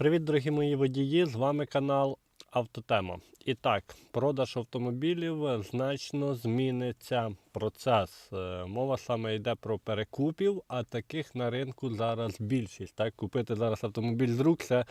Привіт, дорогі мої водії! З вами канал Автотема. І так, продаж автомобілів значно зміниться процес. Е, Мова саме йде про перекупів, а таких на ринку зараз більшість. Так, Купити зараз автомобіль з рук це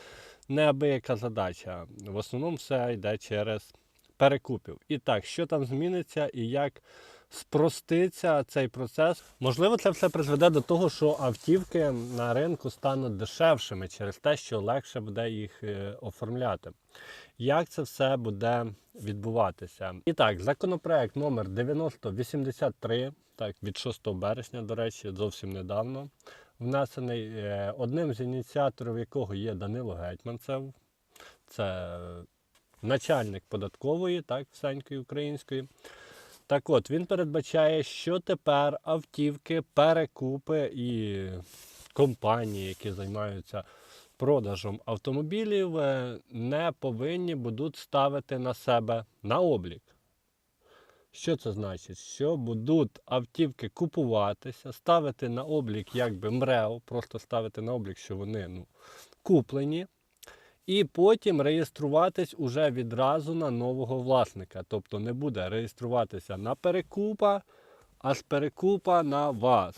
неабияка задача. В основному все йде через перекупів. І так, що там зміниться і як спроститься цей процес. Можливо, це все призведе до того, що автівки на ринку стануть дешевшими через те, що легше буде їх е, оформляти. Як це все буде відбуватися? І так, законопроект номер 9083, так, від 6 березня, до речі, зовсім недавно, внесений е, одним з ініціаторів якого є Данило Гетьманцев. Це начальник податкової, так, всенької української. Так от, він передбачає, що тепер автівки, перекупи і компанії, які займаються продажем автомобілів, е, не повинні будуть ставити на себе на облік. Що це значить? Що будуть автівки купуватися, ставити на облік якби МРЕО, просто ставити на облік, що вони ну, куплені, і потім реєструватись уже відразу на нового власника. Тобто не буде реєструватися на перекупа, а з перекупа на вас.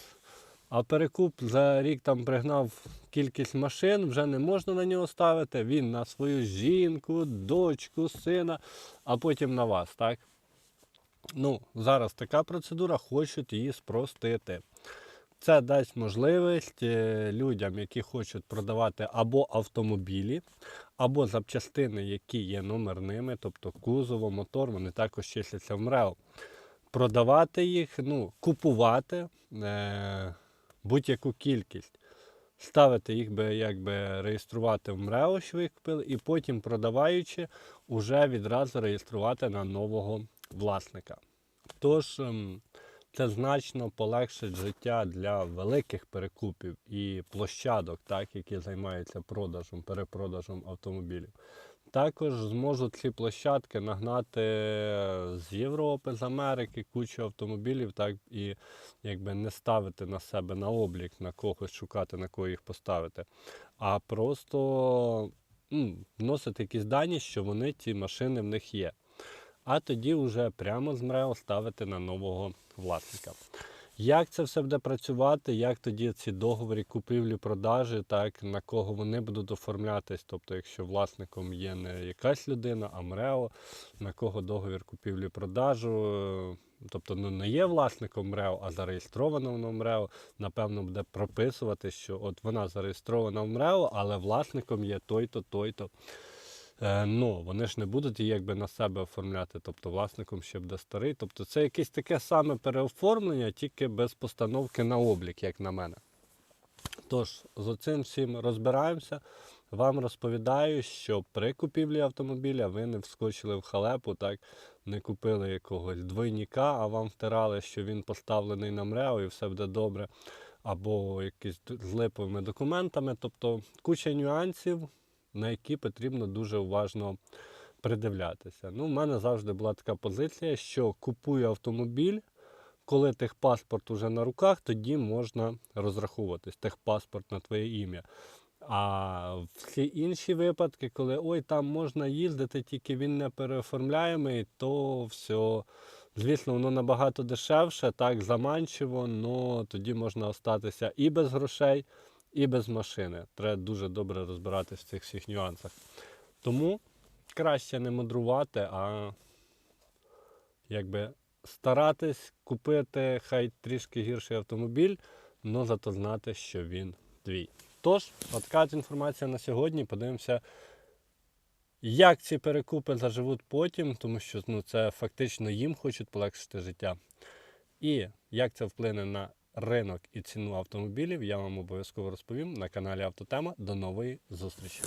А перекуп за рік там пригнав кількість машин, вже не можна на нього ставити. Він на свою жінку, дочку, сина, а потім на вас. так? Ну, Зараз така процедура, хочуть її спростити. Це дасть можливість е, людям, які хочуть продавати або автомобілі, або запчастини, які є номерними, тобто кузово, мотор, вони також числяться в МРЕО. Продавати їх, ну, купувати е, будь-яку кількість, ставити їх би, якби реєструвати в МРЕО, що ви купили, і потім продаваючи, вже відразу реєструвати на нового власника. Тож, ем, це значно полегшить життя для великих перекупів і площадок, так, які займаються продажем, перепродажем автомобілів. Також зможуть ці площадки нагнати з Європи, з Америки кучу автомобілів, так і якби не ставити на себе на облік, на когось шукати, на кого їх поставити, а просто ну, вносити якісь дані, що вони ті машини в них є. А тоді вже прямо з МРЕО ставити на нового власника. Як це все буде працювати, як тоді ці договори купівлі-продажі, так на кого вони будуть оформлятись? Тобто, якщо власником є не якась людина, а МРЕО, на кого договір купівлі-продажу, тобто ну, не є власником МРЕО, а зареєстровано воно МРЕО, напевно, буде прописувати, що от вона зареєстрована в МРЕО, але власником є той-то, той-то. Е, Ну, вони ж не будуть її якби на себе оформляти, тобто власником ще буде старий. Тобто це якесь таке саме переоформлення, тільки без постановки на облік, як на мене. Тож, з цим всім розбираємося. Вам розповідаю, що при купівлі автомобіля ви не вскочили в халепу, так, не купили якогось двойника, а вам втирали, що він поставлений на МРЕО і все буде добре, або якісь з липовими документами. Тобто куча нюансів на які потрібно дуже уважно придивлятися. Ну, У мене завжди була така позиція, що купую автомобіль, коли техпаспорт уже на руках, тоді можна розраховуватись, техпаспорт на твоє ім'я. А всі інші випадки, коли ой, там можна їздити, тільки він не переоформляємий, то все. Звісно, воно набагато дешевше, так, заманчиво, але тоді можна остатися і без грошей і без машини. Треба дуже добре розбиратися в цих всіх нюансах. Тому краще не мудрувати, а якби старатись купити хай трішки гірший автомобіль, але зато знати, що він твій. Тож, така інформація на сьогодні. Подивимося, як ці перекупи заживуть потім, тому що ну, це фактично їм хочуть полегшити життя. І як це вплине на ринок і ціну автомобілів, я вам обов'язково розповім на каналі Автотема. До нової зустрічі!